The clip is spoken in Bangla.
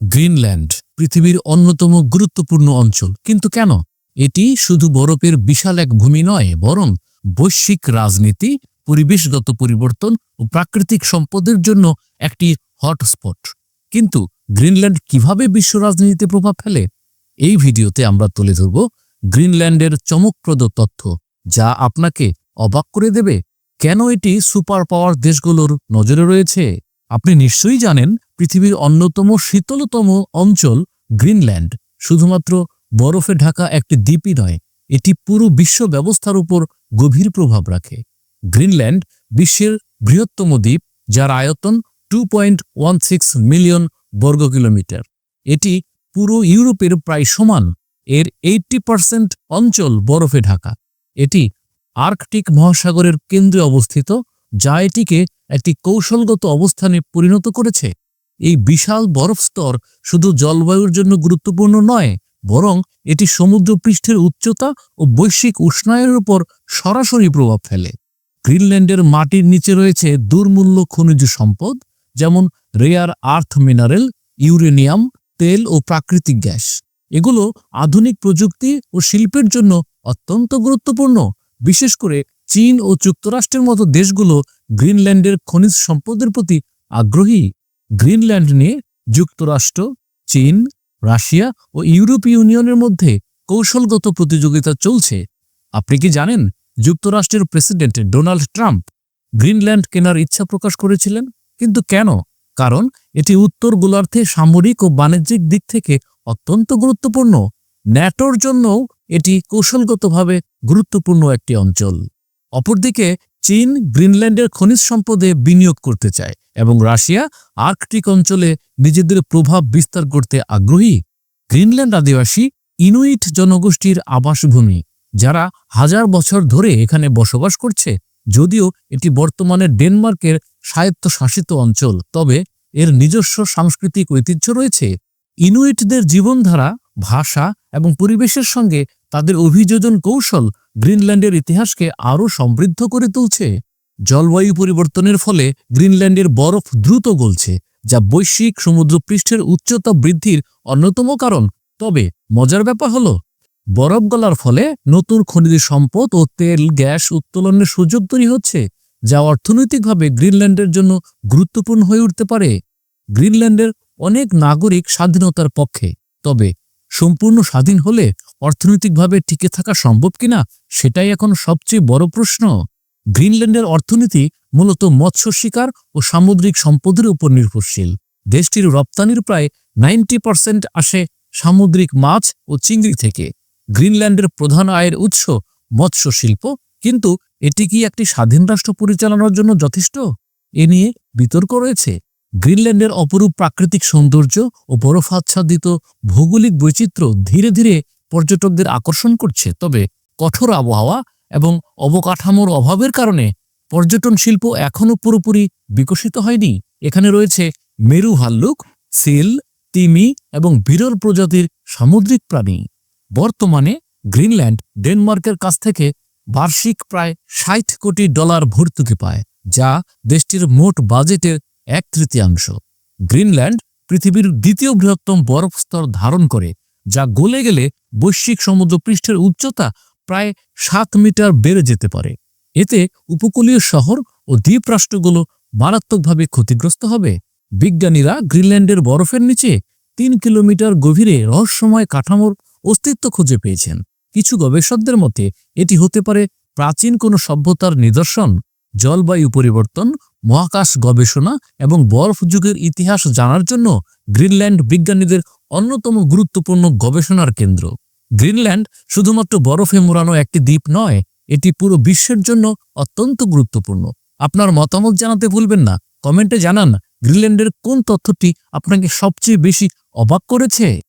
গ্রিনল্যান্ড, পৃথিবীর অন্যতম গুরুত্বপূর্ণ অঞ্চল। কিন্তু কেন? এটি শুধু বরফের বিশাল এক ভূমি নয়, বরং বৈশ্বিক রাজনীতি, পরিবেশগত পরিবর্তন ও প্রাকৃতিক সম্পদের জন্য একটি হটস্পট। কিন্তু গ্রিনল্যান্ড কীভাবে বিশ্ব রাজনীতিতে প্রভাব ফেলে? এই ভিডিওতে আমরা তুলে ধরব গ্রিনল্যান্ডের চমকপ্রদ তথ্য, যা আপনাকে অবাক করে দেবে। কেন এটি সুপার পাওয়ার দেশগুলোর নজরে রয়েছে? আপনি নিশ্চয়ই জানেন পৃথিবীর অন্যতম শীতলতম অঞ্চল গ্রিনল্যান্ড। শুধুমাত্র বরফে ঢাকা একটি দ্বীপই নয়, এটি পুরো বিশ্ব ব্যবস্থার উপর গভীর প্রভাব রাখে। গ্রিনল্যান্ড বিশ্বের বৃহত্তম দ্বীপ, যার আয়তন টু মিলিয়ন বর্গ কিলোমিটার। এটি পুরো ইউরোপের প্রায় সমান, এর এইটটি পার্সেন্ট অঞ্চল বরফে ঢাকা। এটি আর্কটিক মহাসাগরের কেন্দ্রে অবস্থিত যা এটিকে একটি কৌশলগত অবস্থানে পরিণত করেছে। এই বিশাল বরফ স্তর শুধু জলবায়ুর জন্য গুরুত্বপূর্ণ নয়, বরং এটি সমুদ্রপৃষ্ঠের উচ্চতা ও বৈশ্বিক উষ্ণায়নের উপর সরাসরি প্রভাব ফেলে। গ্রিনল্যান্ডের মাটির নিচে রয়েছে দুর্মূল্য খনিজ সম্পদ, যেমন রেয়ার আর্থ মিনারেল, ইউরেনিয়াম, তেল ও প্রাকৃতিক গ্যাস। এগুলো আধুনিক প্রযুক্তি ও শিল্পের জন্য অত্যন্ত গুরুত্বপূর্ণ, বিশেষ করে চীন ও যুক্তরাষ্ট্রের মতো দেশগুলো গ্রিনল্যান্ডের খনিজ সম্পদের প্রতি আগ্রহী। গ্রিনল্যান্ড নিয়ে যুক্তরাষ্ট্র, চীন, রাশিয়া ও ইউরোপীয় ইউনিয়নের মধ্যে কৌশলগত প্রতিযোগিতা চলছে। আপনি কি জানেন যুক্তরাষ্ট্রের প্রেসিডেন্ট ডোনাল্ড ট্রাম্প গ্রিনল্যান্ড কেনার ইচ্ছা প্রকাশ করেছিলেন? কিন্তু কেন? কারণ এটি উত্তর গোলার্ধে সামরিক ও বাণিজ্যিক দিক থেকে অত্যন্ত গুরুত্বপূর্ণ। ন্যাটোর জন্যও এটি কৌশলগতভাবে গুরুত্বপূর্ণ একটি অঞ্চল। অপরদিকে চীন গ্রিনল্যান্ডের খনিজ সম্পদে বিনিয়োগ করতে চায় এবং রাশিয়া আর্কটিক অঞ্চলে নিজেদের প্রভাব বিস্তার করতে আগ্রহী। গ্রিনল্যান্ড আদিবাসী ইনুইট জনগোষ্ঠীর আবাসভূমি, যারা হাজার বছর ধরে এখানে বসবাস করছে, যদিও এটি বর্তমানে ডেনমার্কের স্বায়ত্তশাসিত অঞ্চল, তবে এর নিজস্ব সাংস্কৃতিক ঐতিহ্য রয়েছে। ইনুইটদের জীবনধারা, ভাষা এবং পরিবেশের সঙ্গে তাদের অভিযোজন কৌশল গ্রিনল্যান্ডের ইতিহাসকে আরও সমৃদ্ধ করে তুলছে। জলবায়ু পরিবর্তনের ফলে গ্রিনল্যান্ডের বরফ দ্রুত গলছে, যা বৈশ্বিক সমুদ্রপৃষ্ঠের উচ্চতা বৃদ্ধির অন্যতম কারণ। তবে মজার ব্যাপার হল, বরফ গলার ফলে নতুন খনিজ সম্পদ ও তেল, গ্যাস উত্তোলনের সুযোগ তৈরি হচ্ছে, যা অর্থনৈতিকভাবে গ্রিনল্যান্ডের জন্য গুরুত্বপূর্ণ হয়ে উঠতে পারে। গ্রিনল্যান্ডের অনেক নাগরিক স্বাধীনতার পক্ষে, তবে সম্পূর্ণ স্বাধীন হলে অর্থনৈতিকভাবে টিকে থাকা সম্ভব কিনা সেটাই এখন সবচেয়ে বড় প্রশ্ন। গ্রিনল্যান্ডের অর্থনীতি মূলত মৎস্য শিকার ও সামুদ্রিক সম্পদের উপর নির্ভরশীল। দেশটির রপ্তানির প্রায় নাইনটি পার্সেন্ট আসে সামুদ্রিক মাছ ও চিংড়ি থেকে। গ্রিনল্যান্ডের প্রধান আয়ের উৎস মৎস্য শিল্প, কিন্তু এটি কি একটি স্বাধীন রাষ্ট্র পরিচালনার জন্য যথেষ্ট? এ নিয়ে বিতর্ক রয়েছে। গ্রিনল্যান্ডের অপরূপ প্রাকৃতিক সৌন্দর্য ও বরফাচ্ছাদিত ভৌগোলিক বৈচিত্র্য ধীরে ধীরে পর্যটকদের আকর্ষণ করছে। তবে কঠোর আবহাওয়া এবং অবকাঠামোর অভাবের কারণে পর্যটন শিল্প এখনও পুরোপুরি বিকশিত হয়নি। এখানে রয়েছে মেরু ভাল্লুক সিল, তিমি এবং বিরল প্রজাতির সামুদ্রিক প্রাণী। বর্তমানে গ্রিনল্যান্ড ডেনমার্কের কাছ থেকে বার্ষিক প্রায় ষাট কোটি ডলার ভর্তুকি পায়, যা দেশটির মোট বাজেটের এক তৃতীয়াংশ। গ্রিনল্যান্ড পৃথিবীর দ্বিতীয় বৃহত্তম বরফ স্তর ধারণ করে, যা গলে গেলে বৈশ্বিক সমুদ্রপৃষ্ঠের উচ্চতা প্রায় সাত মিটার বেড়ে যেতে পারে। এতে উপকূলীয় শহর ও দ্বীপ রাষ্ট্রগুলো মারাত্মকভাবে ক্ষতিগ্রস্ত হবে। বিজ্ঞানীরা গ্রিনল্যান্ডের বরফের নিচে তিন কিলোমিটার গভীরে রহস্যময় কাঠামোর অস্তিত্ব খুঁজে পেয়েছেন। কিছু গবেষকদের মতে, এটি হতে পারে প্রাচীন কোনো সভ্যতার নিদর্শন। জলবায়ু পরিবর্তন, মহাকাশ গবেষণা এবং বরফ যুগের ইতিহাস জানার জন্য গ্রিনল্যান্ড বিজ্ঞানীদের অন্যতম গুরুত্বপূর্ণ গবেষণার কেন্দ্র। গ্রিনল্যান্ড শুধুমাত্র বরফে মোড়ানো একটি দ্বীপ নয়, এটি পুরো বিশ্বের জন্য অত্যন্ত গুরুত্বপূর্ণ। আপনার মতামত জানাতে ভুলবেন না। কমেন্টে জানান, গ্রিনল্যান্ডের কোন তথ্যটি আপনাকে সবচেয়ে বেশি অবাক করেছে?